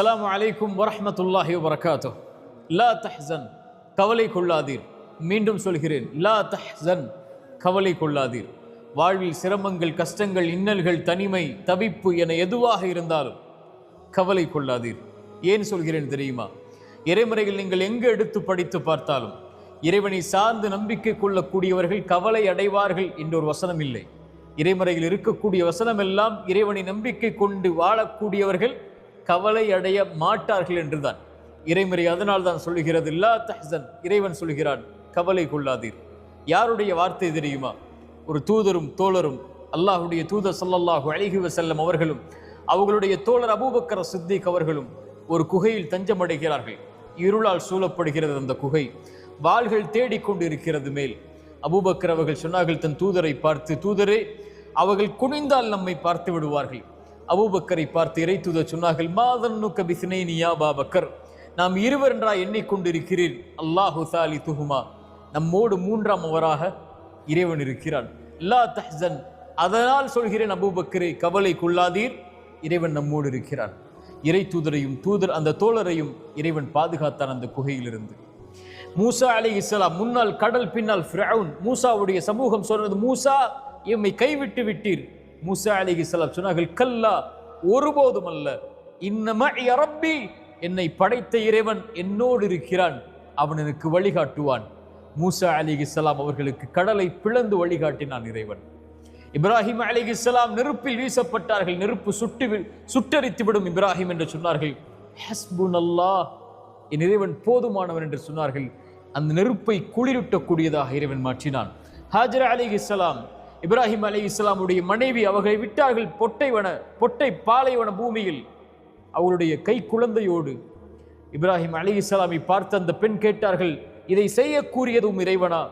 அலாம் அலைக்கும் வரமத்துல்லாஹி வபரகாத்து லா தஹ்சன் கவலை கொள்ளாதீர். மீண்டும் சொல்கிறேன் லா தஹ்சன் கவலை கொள்ளாதீர். வாழ்வில் சிரமங்கள் கஷ்டங்கள் இன்னல்கள் தனிமை தவிப்பு என எதுவாக இருந்தாலும் கவலை கொள்ளாதீர். ஏன் சொல்கிறேன் தெரியுமா? இறைமுறையில் நீங்கள் எங்கு எடுத்து படித்து பார்த்தாலும் இறைவனை சார்ந்து நம்பிக்கை கொள்ளக்கூடியவர்கள் கவலை அடைவார்கள் என்ற ஒரு வசனம் இல்லை இறைமுறையில் இருக்கக்கூடிய வசனம் எல்லாம் இறைவனை நம்பிக்கை கொண்டு வாழக்கூடியவர்கள் கவலை அடைய மாட்டார்கள் என்றுதான். இறைமுறை அதனால் தான் சொல்லுகிறது இல்லா தஹ்சன். இறைவன் சொல்கிறான் கவலை கொள்ளாதீர். யாருடைய வார்த்தை தெரியுமா? ஒரு தூதரும் தோழரும் அல்லாஹுடைய தூதர் சொல்லல்லாஹு அழகி செல்லும் அவர்களும் அவர்களுடைய தோழர் அபூபக்கர சித்திக் அவர்களும் ஒரு குகையில் தஞ்சமடைகிறார்கள் இருளால் சூழப்படுகிறது அந்த குகை. வாள்கள் தேடிக்கொண்டு இருக்கிறது மேல். அபூபக்கர் அவர்கள் சொன்னார்கள் தன் தூதரை பார்த்து தூதரே அவர்கள் குனிந்தால் நம்மை பார்த்து விடுவார்கள். அபூபக்கரை பார்த்து இறை தூதர் சொன்னார்கள் மாதன்னுக்க பிசினைனி யா பாபக்கர்? நாம் இருவர் என்றா எண்ணிக்கொண்டிருக்கிறீர் அல்லாஹு சாலி துஹுமா நம்மோடு மூன்றாம் அவராக இறைவன் இருக்கிறான். லா தஹன் அதனால் சொல்கிறேன் அபூபக்கரை கவலை கொள்ளாதீர். இறைவன் நம்மோடு இருக்கிறான். இறை தூதரையும் தூதர் அந்த தோழரையும் இறைவன் பாதுகாத்தான் அந்த குகையிலிருந்து. மூசா அலி இஸ்லாம் முன்னால் கடல் பின்னால் ஃபிரவுன். மூசாவுடைய சமூகம் சொன்னது மூசா எம்மை கைவிட்டு விட்டீர். மூசா அலை சலாம் சொன்னார்கள் கல்லா ஒருபோதும் அல்ல இன்னம ரப்பி என்னை படைத்த இறைவன் என்னோடு இருக்கிறான். அவன் எனக்கு வழிகாட்டுவான். மூசா அலி சலாம் அவர்களுக்கு கடலை பிளந்து வழிகாட்டினான் இறைவன். இப்ராஹிம் அலி சலாம் நெருப்பில் வீசப்பட்டார்கள் நெருப்பு சுட்டு வி- விடும் இப்ராஹிம் என்று சொன்னார்கள். ஹஸ்புன் அல்லாஹ் என் இறைவன் போதுமானவன் என்று சொன்னார்கள். அந்த நெருப்பை குளிரூட்டக்கூடியதாக இறைவன் மாற்றினான். ஹாஜர் அலி இப்ராஹிம் அலி இஸ்லாமுடைய மனைவி அவர்களை விட்டார்கள். பொட்டைவன பொட்டை பாலைவன பூமியில். அவருடைய கை குழந்தையோடு இப்ராஹிம் அலி இஸ்லாமை பார்த்து அந்த பெண் கேட்டார்கள் இதை செய்யக்கூடியதும் இறைவனா?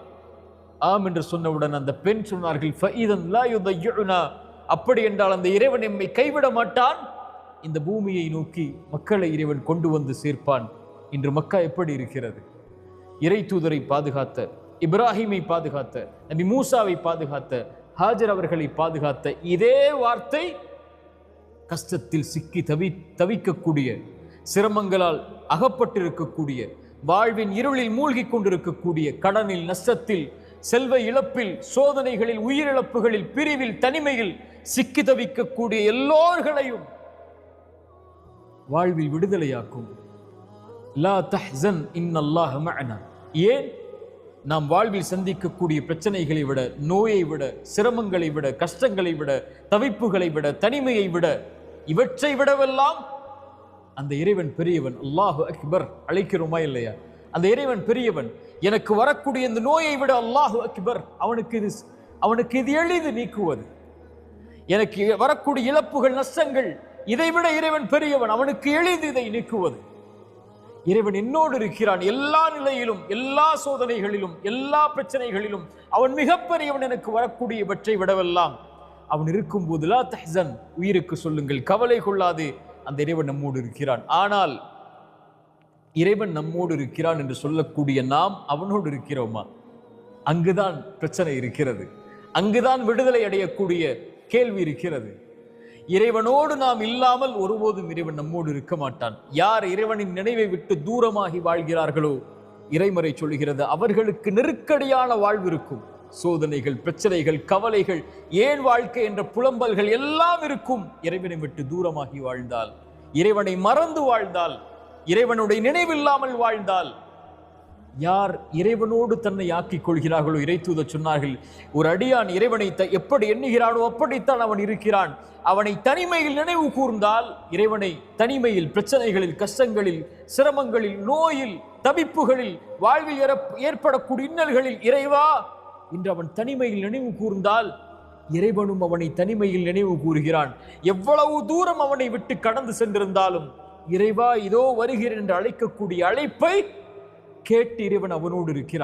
ஆம் என்று சொன்னவுடன் அந்த பெண் சொன்னார்கள் அப்படி என்றால் அந்த இறைவன் எம்மை கைவிட மாட்டான்? இந்த பூமியை நோக்கி மக்களை இறைவன் கொண்டு வந்து சேர்ப்பான். இன்று மக்கா எப்படி இருக்கிறது? இறை தூதரை பாதுகாத்த இப்ராஹிமை பாதுகாத்த நபி மூசாவை பாதுகாத்த ஹாஜர் அவர்களை பாதுகாத்த இதே வார்த்தை கஷ்டத்தில் சிக்கி தவி தவிக்கக்கூடிய சிரமங்களால் அகப்பட்டிருக்கக்கூடிய வாழ்வின் இருளில் மூழ்கிக் கொண்டிருக்கக்கூடிய கடனில் நஷ்டத்தில் செல்வ இழப்பில் சோதனைகளில் உயிரிழப்புகளில் பிரிவில் தனிமையில் சிக்கி தவிக்கக்கூடிய எல்லோர்களையும் வாழ்வில் விடுதலையாக்கும். லா மஅனா. ஏன்? நாம் வாழ்வில் சந்திக்கக்கூடிய பிரச்சனைகளை விட நோயை விட சிரமங்களை விட கஷ்டங்களை விட தவிப்புகளை விட தனிமையை விட இவற்றை விடவெல்லாம் அந்த இறைவன் பெரியவன் அல்லாஹு அக்பர் அழைக்கிறோமா இல்லையா? அந்த இறைவன் பெரியவன் எனக்கு வரக்கூடிய இந்த நோயை விட அல்லாஹு அக்பர் அவனுக்கு இது அவனுக்கு இது எளிது நீக்குவது. எனக்கு வரக்கூடிய இழப்புகள் நஷ்டங்கள் இதைவிட இறைவன் பெரியவன் அவனுக்கு எளிது இதை நீக்குவது. இறைவன் என்னோடு இருக்கிறான். எல்லா நிலையிலும் எல்லா சோதனைகளிலும் எல்லா பிரச்சனைகளிலும் அவன் மிகப்பெரியவன் எனக்கு வரக்கூடியவற்றை விடவெல்லாம் அவன் இருக்கும் போதுலா தஹன் உயிருக்கு சொல்லுங்கள் கவலை கொள்ளாது அந்த இறைவன் நம்மோடு இருக்கிறான். ஆனால் இறைவன் நம்மோடு இருக்கிறான் என்று சொல்லக்கூடிய நாம் அவனோடு இருக்கிறோமா? அங்குதான் பிரச்சனை இருக்கிறது. அங்குதான் விடுதலை அடையக்கூடிய கேள்வி இருக்கிறது. இறைவனோடு நாம் இல்லாமல் ஒருபோதும் இறைவன் நம்மோடு இருக்க மாட்டான். யார் இறைவனின் நினைவை விட்டு தூரமாகி வாழ்கிறார்களோ இறைமறை சொல்கிறது அவர்களுக்கு நெருக்கடியான வாழ்வு இருக்கும். சோதனைகள் பிரச்சனைகள் கவலைகள் ஏன் வாழ்க்கை என்ற புலம்பல்கள் எல்லாம் இருக்கும். இறைவனை விட்டு தூரமாகி வாழ்ந்தால் இறைவனை மறந்து வாழ்ந்தால் இறைவனுடைய நினைவில்லாமல் வாழ்ந்தால் யார் இறைவனோடு தன்னை ஆக்கிக் கொள்கிறார்களோ இறை சொன்னார்கள் ஒரு அடியான் இறைவனை த- எப்படி எண்ணுகிறானோ அப்படித்தான் அவன் இருக்கிறான். அவனை தனிமையில் நினைவு கூர்ந்தால் இறைவனை தனிமையில் பிரச்சனைகளில் கஷ்டங்களில் சிரமங்களில் நோயில் தவிப்புகளில் வாழ்வில் ஏறப்- ஏற்படக்கூடிய இன்னல்களில் இறைவா! இன்று அவன் தனிமையில் நினைவு கூர்ந்தால் இறைவனும் அவனை தனிமையில் நினைவு கூறுகிறான். எவ்வளவு தூரம் அவனை விட்டு கடந்து சென்றிருந்தாலும் இறைவா இதோ வருகிறேன் என்று அழைக்கக்கூடிய அழைப்பை கேட்டு இறைவன் அவனோடு இருக்கிறான்.